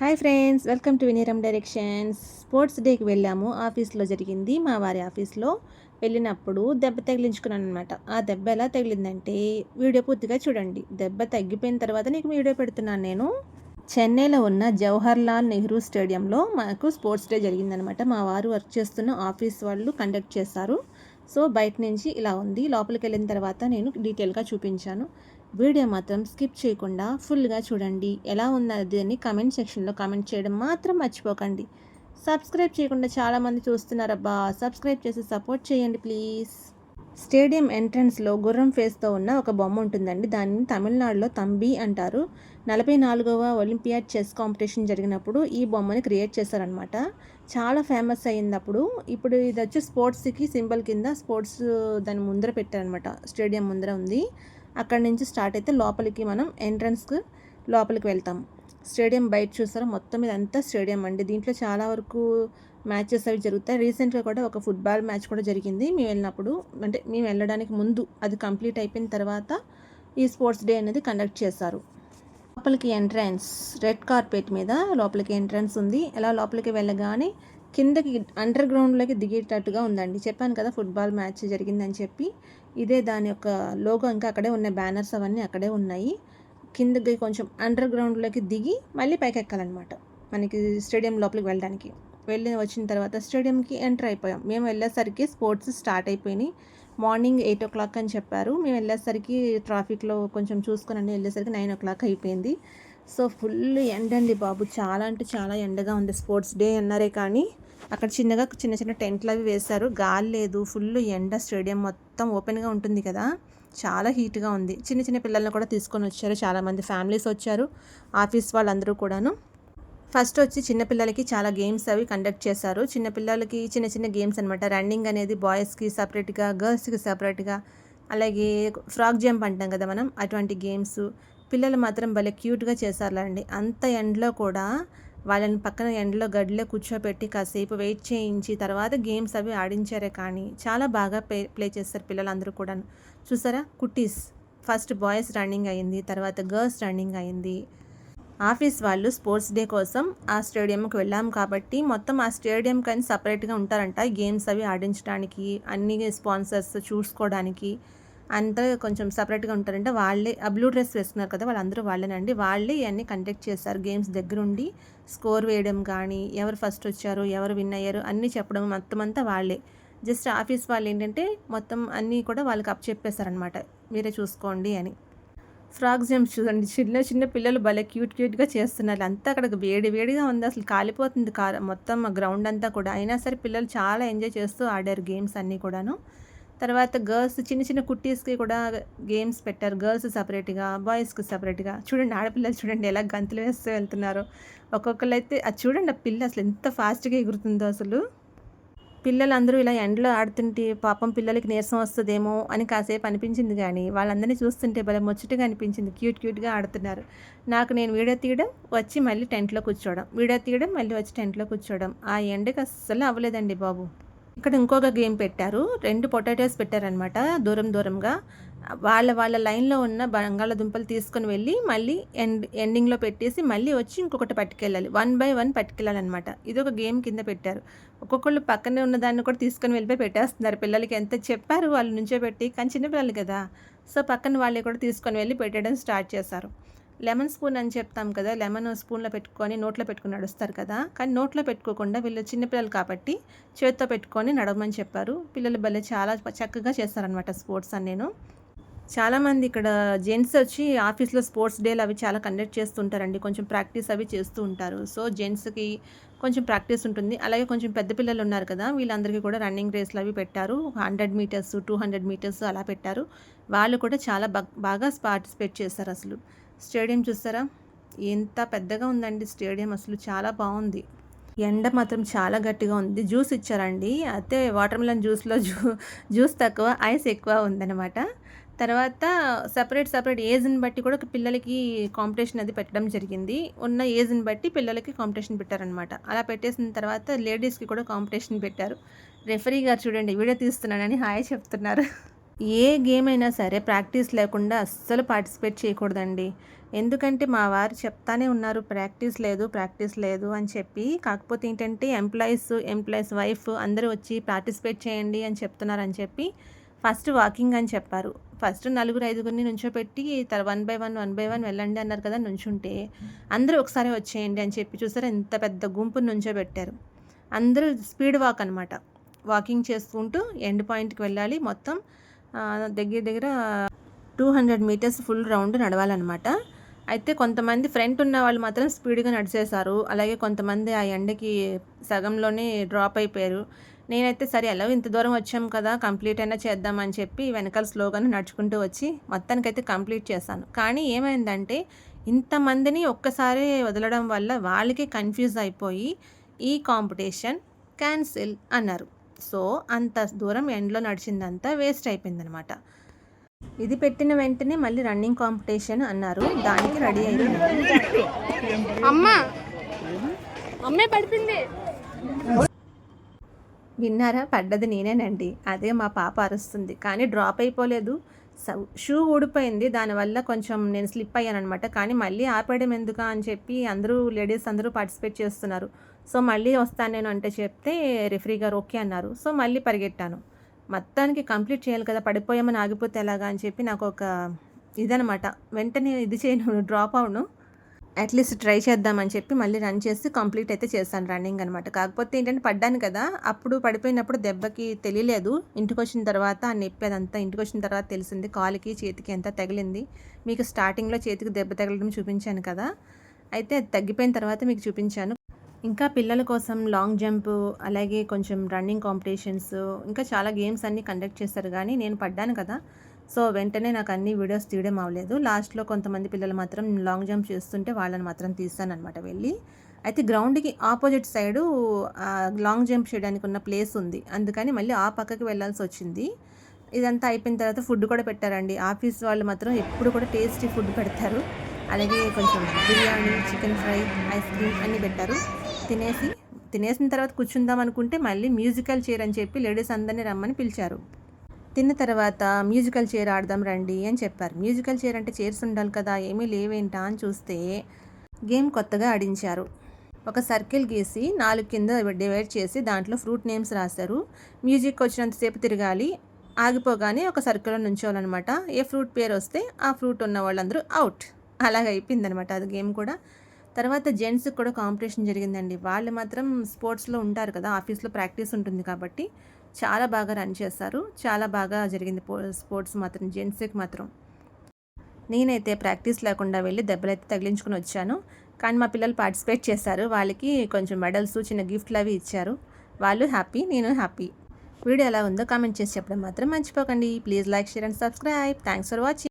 Hi friends welcome to Vineeram directions. Sports డేకి వెళ్ళాము. ఆఫీస్లో జరిగింది. మా వారి ఆఫీస్లో వెళ్ళినప్పుడు దెబ్బ తగిలించుకున్నాను అనమాట ఆ దెబ్బ ఎలా తగిలిందంటే వీడియో పూర్తిగా చూడండి. దెబ్బ తగ్గిపోయిన తర్వాత నీకు వీడియో పెడుతున్నాను నేను. చెన్నైలో ఉన్న జవహర్ లాల్ నెహ్రూ స్టేడియంలో మాకు స్పోర్ట్స్ డే జరిగిందనమాట మా వారు వర్క్ చేస్తున్న ఆఫీస్ వాళ్ళు కండక్ట్ చేశారు. సో బయట నుంచి ఇలా ఉంది. లోపలికి వెళ్ళిన తర్వాత నేను డీటెయిల్గా చూపించాను. వీడియో మాత్రం స్కిప్ చేయకుండా ఫుల్గా చూడండి. ఎలా ఉన్నది అని కమెంట్ సెక్షన్లో కమెంట్ చేయడం మాత్రం మర్చిపోకండి. సబ్స్క్రైబ్ చేయకుండా చాలామంది చూస్తున్నారబ్బా. సబ్స్క్రైబ్ చేసి సపోర్ట్ చేయండి ప్లీజ్. స్టేడియం ఎంట్రన్స్లో గుర్రం ఫేస్తో ఉన్న ఒక బొమ్మ ఉంటుందండి. దానిని తమిళనాడులో తంబి అంటారు. నలభై నాలుగవ ఒలింపియాడ్ చెస్ కాంపిటీషన్ జరిగినప్పుడు ఈ బొమ్మని క్రియేట్ చేశారనమాట చాలా ఫేమస్ అయ్యింది ఇప్పుడు ఇది వచ్చి స్పోర్ట్స్కి సింబల్ కింద స్పోర్ట్స్ దాని ముందర పెట్టారనమాట స్టేడియం ముందర ఉంది. అక్కడి నుంచి స్టార్ట్ అయితే లోపలికి మనం ఎంట్రన్స్కి లోపలికి వెళ్తాం. స్టేడియం బయట చూస్తారా మొత్తం ఇదంతా స్టేడియం అండి. దీంట్లో చాలా వరకు మ్యాచెస్ అవి జరుగుతాయి. రీసెంట్గా కూడా ఒక ఫుట్బాల్ మ్యాచ్ కూడా జరిగింది. మేము వెళ్ళినప్పుడు అంటే మేము వెళ్ళడానికి ముందు అది కంప్లీట్ అయిపోయిన తర్వాత ఈ స్పోర్ట్స్ డే అనేది కండక్ట్ చేశారు. లోపలికి ఎంట్రన్స్ రెడ్ కార్పెట్ మీద లోపలికి ఎంట్రన్స్ ఉంది. ఎలా లోపలికి వెళ్ళగానే కిందకి అండర్ గ్రౌండ్లోకి దిగేటట్టుగా ఉందండి. చెప్పాను కదా ఫుట్బాల్ మ్యాచ్ జరిగిందని చెప్పి. ఇదే దాని యొక్క లోగో ఇంకా అక్కడే ఉన్న బ్యానర్స్ అవన్నీ అక్కడే ఉన్నాయి. కిందకి కొంచెం అండర్ గ్రౌండ్లోకి దిగి మళ్ళీ పైకి ఎక్కాలన్నమాట మనకి స్టేడియం లోపలికి వెళ్ళడానికి. వెళ్ళి వచ్చిన తర్వాత స్టేడియంకి ఎంటర్ అయిపోయాం. మేము వెళ్ళేసరికి స్పోర్ట్స్ స్టార్ట్ అయిపోయినాయి. మార్నింగ్ ఎయిట్ ఓ క్లాక్ అని చెప్పారు. మేము వెళ్ళేసరికి ట్రాఫిక్లో కొంచెం చూసుకుని వెళ్ళేసరికి నైన్ ఓ క్లాక్ అయిపోయింది. సో ఫుల్ ఎండ అండి బాబు. చాలా అంటే చాలా ఎండగా ఉంది. స్పోర్ట్స్ డే అన్నారే కానీ అక్కడ చిన్నగా చిన్న చిన్న టెంట్లు అవి వేశారు. గాలి లేదు. ఫుల్ ఎండ. స్టేడియం మొత్తం ఓపెన్గా ఉంటుంది కదా. చాలా హీట్గా ఉంది. చిన్న చిన్న పిల్లల్ని కూడా తీసుకొని వచ్చారు. చాలామంది ఫ్యామిలీస్ వచ్చారు. ఆఫీస్ వాళ్ళందరూ కూడాను. ఫస్ట్ వచ్చి చిన్నపిల్లలకి చాలా గేమ్స్ అవి కండక్ట్ చేశారు. చిన్నపిల్లలకి చిన్న చిన్న గేమ్స్ అనమాట రన్నింగ్ అనేది బాయ్స్కి సపరేట్గా గర్ల్స్కి సపరేట్గా అలాగే ఫ్రాక్ జంప్ అంటాం కదా మనం అటువంటి గేమ్స్ పిల్లలు మాత్రం భలే క్యూట్గా చేశారులేండి. అంత ఎండ్లో కూడా వాళ్ళని పక్కన ఎండలో గడిలో కూర్చోబెట్టి కాసేపు వెయిట్ చేయించి తర్వాత గేమ్స్ అవి ఆడించారే కానీ చాలా బాగా ప్లే ప్లే చేస్తారు పిల్లలందరూ కూడా చూసారా? కుటీస్ ఫస్ట్ బాయ్స్ రన్నింగ్ అయింది తర్వాత గర్ల్స్ రన్నింగ్ అయింది. ఆఫీస్ వాళ్ళు స్పోర్ట్స్ డే కోసం ఆ స్టేడియంకి వెళ్ళాం కాబట్టి మొత్తం ఆ స్టేడియం కానీ సపరేట్గా ఉంటారంట. గేమ్స్ అవి ఆడించడానికి అన్ని స్పాన్సర్స్ చూసుకోవడానికి అంతా కొంచెం సపరేట్గా ఉంటారంటే. వాళ్ళే ఆ బ్లూ డ్రెస్ వేస్తున్నారు కదా వాళ్ళందరూ వాళ్ళేనండి. వాళ్ళే ఇవన్నీ కండక్ట్ చేస్తారు. గేమ్స్ దగ్గరుండి స్కోర్ వేయడం కానీ ఎవరు ఫస్ట్ వచ్చారు ఎవరు విన్ అయ్యారు అన్నీ చెప్పడం మొత్తం అంతా వాళ్ళే. జస్ట్ ఆఫీస్ వాళ్ళు ఏంటంటే మొత్తం అన్నీ కూడా వాళ్ళకి అప్ చెప్పేశారనమాట మీరే చూసుకోండి అని. ఫ్రాక్ జంప్స్ చూడండి. చిన్న చిన్న పిల్లలు భలే క్యూట్ క్యూట్గా చేస్తున్నారు. అంతా అక్కడ వేడి వేడిగా ఉంది. అసలు కాలిపోతుంది కార్ మొత్తం గ్రౌండ్ అంతా కూడా. అయినా సరే పిల్లలు చాలా ఎంజాయ్ చేస్తూ ఆడారు గేమ్స్ అన్నీ కూడాను. తర్వాత గర్ల్స్ చిన్న చిన్న కుట్టీస్కి కూడా గేమ్స్ పెట్టారు. గర్ల్స్ సపరేట్గా బాయ్స్కి సపరేట్గా. చూడండి ఆడపిల్లలు చూడండి ఎలా గంతులు వేస్తూ వెళ్తున్నారు. ఒక్కొక్కరు అయితే అది చూడండి ఆ పిల్ల అసలు ఎంత ఫాస్ట్గా ఎగురుతుందో అసలు. పిల్లలందరూ ఇలా ఎండలో ఆడుతుంటే పాపం పిల్లలకి నీరసం వస్తుందేమో అని కాసేపు అనిపించింది కానీ వాళ్ళందరినీ చూస్తుంటే భలే ముచ్చటగా అనిపించింది. క్యూట్ క్యూట్గా ఆడుతున్నారు. నాకు నేను వీడియో తీయడం వచ్చి మళ్ళీ టెంట్లో కూర్చోవడం. వీడియో తీయడం మళ్ళీ వచ్చి టెంట్లో కూర్చోవడం. ఆ ఎండకి అస్సలు అవ్వలేదండి బాబు. ఇక్కడ ఇంకొక గేమ్ పెట్టారు. రెండు పొటాటోస్ పెట్టారనమాట దూరం దూరంగా. వాళ్ళ వాళ్ళ లైన్లో ఉన్న బంగాళదుంపలు తీసుకొని వెళ్ళి మళ్ళీ ఎండ్ ఎండింగ్లో పెట్టేసి మళ్ళీ వచ్చి ఇంకొకటి పట్టుకెళ్ళాలి. వన్ బై వన్ పట్టుకెళ్ళాలన్నమాట. ఇది ఒక గేమ్ కింద పెట్టారు. ఒక్కొక్కళ్ళు పక్కనే ఉన్న దాన్ని కూడా తీసుకొని వెళ్ళిపోయి పెట్టేస్తున్నారు. పిల్లలకి ఎంత చెప్పారు వాళ్ళు నుంచో పెట్టి కానీ చిన్నపిల్లలు కదా. సో పక్కన వాళ్ళే కూడా తీసుకొని వెళ్ళి పెట్టడం స్టార్ట్ చేశారు. లెమన్ స్పూన్ అని చెప్తాం కదా లెమన్ స్పూన్లో పెట్టుకొని నోట్లో పెట్టుకుని నడుస్తారు కదా. కానీ నోట్లో పెట్టుకోకుండా వీళ్ళు చిన్నపిల్లలు కాబట్టి చేతితో పెట్టుకొని నడవమని చెప్పారు. పిల్లలు భలే చాలా చక్కగా చేస్తారనమాట స్పోర్ట్స్ అని నేను. చాలామంది ఇక్కడ జెంట్స్ వచ్చి ఆఫీస్లో స్పోర్ట్స్ డేలు అవి చాలా కండక్ట్ చేస్తుంటారండి. కొంచెం ప్రాక్టీస్ అవి చేస్తూ ఉంటారు. సో జెంట్స్కి కొంచెం ప్రాక్టీస్ ఉంటుంది. అలాగే కొంచెం పెద్ద పిల్లలు ఉన్నారు కదా వీళ్ళందరికీ కూడా రన్నింగ్ రేస్లు అవి పెట్టారు. Hundred metres two hundred metres అలా పెట్టారు. వాళ్ళు కూడా చాలా బాగా పార్టిసిపేట్ చేస్తారు అసలు. స్టేడియం చూస్తారా? ఎంత పెద్దగా ఉందండి స్టేడియం. అసలు చాలా బాగుంది. ఎండ మాత్రం చాలా గట్టిగా ఉంది. జ్యూస్ ఇచ్చారండి. అయితే వాటర్ మిలన్ జ్యూస్లో జ్యూ జ్యూస్ తక్కువ ఐస్ ఎక్కువ ఉందన్నమాట. తర్వాత సపరేట్ సపరేట్ ఏజ్ని బట్టి కూడా పిల్లలకి కాంపిటీషన్ అది పెట్టడం జరిగింది. ఉన్న ఏజ్ని బట్టి పిల్లలకి కాంపిటీషన్ పెట్టారనమాట అలా పెట్టేసిన తర్వాత లేడీస్కి కూడా కాంపిటీషన్ పెట్టారు. రెఫరీ గారు చూడండి వీడియో తీస్తున్నానని హాయ్ చెప్తున్నారు. ఏ గేమ్ అయినా సరే ప్రాక్టీస్ లేకుండా అస్సలు పార్టిసిపేట్ చేయకూడదండి. ఎందుకంటే మా వారు చెప్తానే ఉన్నారు ప్రాక్టీస్ లేదు ప్రాక్టీస్ లేదు అని చెప్పి. కాకపోతే ఏంటంటే ఎంప్లాయీస్ ఎంప్లాయీస్ వైఫ్ అందరూ వచ్చి పార్టిసిపేట్ చేయండి అని చెప్తున్నారు అని చెప్పి ఫస్ట్ వాకింగ్ అని చెప్పారు. ఫస్ట్ నలుగురు ఐదుగురిని నుంచోపెట్టి తర్ one by one one by one వెళ్ళండి అన్నారు కదా నుంచుంటే అందరూ ఒకసారి వచ్చేయండి అని చెప్పి చూసారు ఎంత పెద్ద గుంపును నుంచోబెట్టారు అందరూ స్పీడ్ వాక్ అనమాట వాకింగ్ చేసుకుంటూ ఎండ్ పాయింట్కి వెళ్ళాలి. మొత్తం దగ్గర దగ్గర two hundred metres full round నడవాలన్నమాట. అయితే కొంతమంది ఫ్రంట్ ఉన్న వాళ్ళు మాత్రం స్పీడ్గా నడిచేశారు. అలాగే కొంతమంది ఆ ఎండకి సగంలోనే డ్రాప్ అయిపోయారు. నేనైతే సరే ఎలా ఇంత దూరం వచ్చాం కదా కంప్లీట్ అయినా చేద్దామని చెప్పి వెనకాల స్లోగానే నడుచుకుంటూ వచ్చి మొత్తానికైతే కంప్లీట్ చేశాను. కానీ ఏమైందంటే ఇంతమందిని ఒక్కసారి వదలడం వల్ల వాళ్ళకి కన్ఫ్యూజ్ అయిపోయి ఈ కాంపిటీషన్ క్యాన్సిల్ అన్నారు. సో అంత దూరం ఎండ్లో నడిచిందంతా వేస్ట్ అయిపోయిందనమాట ఇది పెట్టిన వెంటనే మళ్ళీ రన్నింగ్ కాంపిటీషన్ అన్నారు. దానికి రెడీ అయిపోయింది అమ్మ! అమ్మే విన్నారా? పడ్డది నేనేనండి. అదే మా పాప అరుస్తుంది. కానీ డ్రాప్ అయిపోలేదు. షూ ఊడిపోయింది. దానివల్ల కొంచెం నేను స్లిప్ అయ్యాను అనమాట కానీ మళ్ళీ ఆపేయడం ఎందుకా అని చెప్పి అందరూ లేడీస్ అందరూ పార్టిసిపేట్ చేస్తున్నారు. సో మళ్ళీ వస్తాను నేను అంటే చెప్తే రిఫరీ గారు ఓకే అన్నారు. సో మళ్ళీ పరిగెట్టాను. మొత్తానికి కంప్లీట్ చేయాలి కదా పడిపోయామని ఆగిపోతే ఎలాగా అని చెప్పి నాకు ఒక ఇదనమాట వెంటనే ఇది చేయను డ్రాప్ అవును. అట్లీస్ట్ ట్రై చేద్దామని చెప్పి మళ్ళీ రన్ చేసి కంప్లీట్ అయితే చేశాను రన్నింగ్ అనమాట కాకపోతే ఏంటంటే పడ్డాను కదా అప్పుడు పడిపోయినప్పుడు దెబ్బకి తెలియలేదు. ఇంటికి వచ్చిన తర్వాత ఆ నొప్పి అదంతా ఇంటికి వచ్చిన తర్వాత తెలిసింది. కాలుకి చేతికి ఎంత తగిలింది. మీకు స్టార్టింగ్లో చేతికి దెబ్బ తగలడం చూపించాను కదా. అయితే తగ్గిపోయిన తర్వాత మీకు చూపించాను. ఇంకా పిల్లల కోసం లాంగ్ జంప్ అలాగే కొంచెం రన్నింగ్ కాంపిటీషన్స్ ఇంకా చాలా గేమ్స్ అన్నీ కండక్ట్ చేస్తారు. కానీ నేను పడ్డాను కదా. సో వెంటనే నాకు అన్ని వీడియోస్ తీయడం అవ్వలేదు. లాస్ట్లో కొంతమంది పిల్లలు మాత్రం లాంగ్ జంప్ చేస్తుంటే వాళ్ళని మాత్రం తీస్తానమాట వెళ్ళి. అయితే గ్రౌండ్కి ఆపోజిట్ సైడు లాంగ్ జంప్ చేయడానికి ఉన్న ప్లేస్ ఉంది. అందుకని మళ్ళీ ఆ పక్కకి వెళ్ళాల్సి వచ్చింది. ఇదంతా అయిపోయిన తర్వాత ఫుడ్ కూడా పెట్టారండి. ఆఫీస్ వాళ్ళు మాత్రం ఎప్పుడు కూడా టేస్టీ ఫుడ్ పెడతారు. అలాగే కొంచెం biryani chicken fry ice cream అన్నీ పెట్టారు. తినేసి తినేసిన తర్వాత కూర్చుందాం అనుకుంటే మళ్ళీ మ్యూజికల్ చైర్ అని చెప్పి లేడీస్ అందరినీ రమ్మని పిలిచారు. తిన్న తర్వాత మ్యూజికల్ చైర్ ఆడదాం రండి అని చెప్పారు. మ్యూజికల్ చైర్ అంటే చైర్స్ ఉండాలి కదా ఏమీ లేవేంటా అని చూస్తే గేమ్ కొత్తగా ఆడించారు. ఒక సర్కిల్ గీసి నాలుగు కింద డివైడ్ చేసి దాంట్లో ఫ్రూట్ నేమ్స్ రాశారు. మ్యూజిక్ వచ్చినంతసేపు తిరగాలి. ఆగిపోగానే ఒక సర్కిల్లో నుంచోవాలన్నమాట. ఏ ఫ్రూట్ పేరు వస్తే ఆ ఫ్రూట్ ఉన్న వాళ్ళందరూ అవుట్. అలాగ అయిపోయిందనమాట అది గేమ్ కూడా. తర్వాత జెంట్స్కి కూడా కాంపిటీషన్ జరిగిందండి. వాళ్ళు మాత్రం స్పోర్ట్స్లో ఉంటారు కదా ఆఫీస్లో ప్రాక్టీస్ ఉంటుంది కాబట్టి చాలా బాగా రన్ చేస్తారు చాలా బాగా జరిగింది స్పోర్ట్స్ మాత్రం జెంట్స్కి మాత్రం. నేనైతే ప్రాక్టీస్ లేకుండా వెళ్ళి దెబ్బలైతే తగిలించుకుని వచ్చాను. కానీ మా పిల్లలు పార్టిసిపేట్ చేశారు. వాళ్ళకి కొంచెం మెడల్స్ చిన్న గిఫ్ట్లు అవి ఇచ్చారు. వాళ్ళు హ్యాపీ నేను హ్యాపీ. వీడియో ఎలా ఉందో కామెంట్ చేసి చెప్పడం మాత్రం మర్చిపోకండి. Please like share and subscribe. Thanks for watching.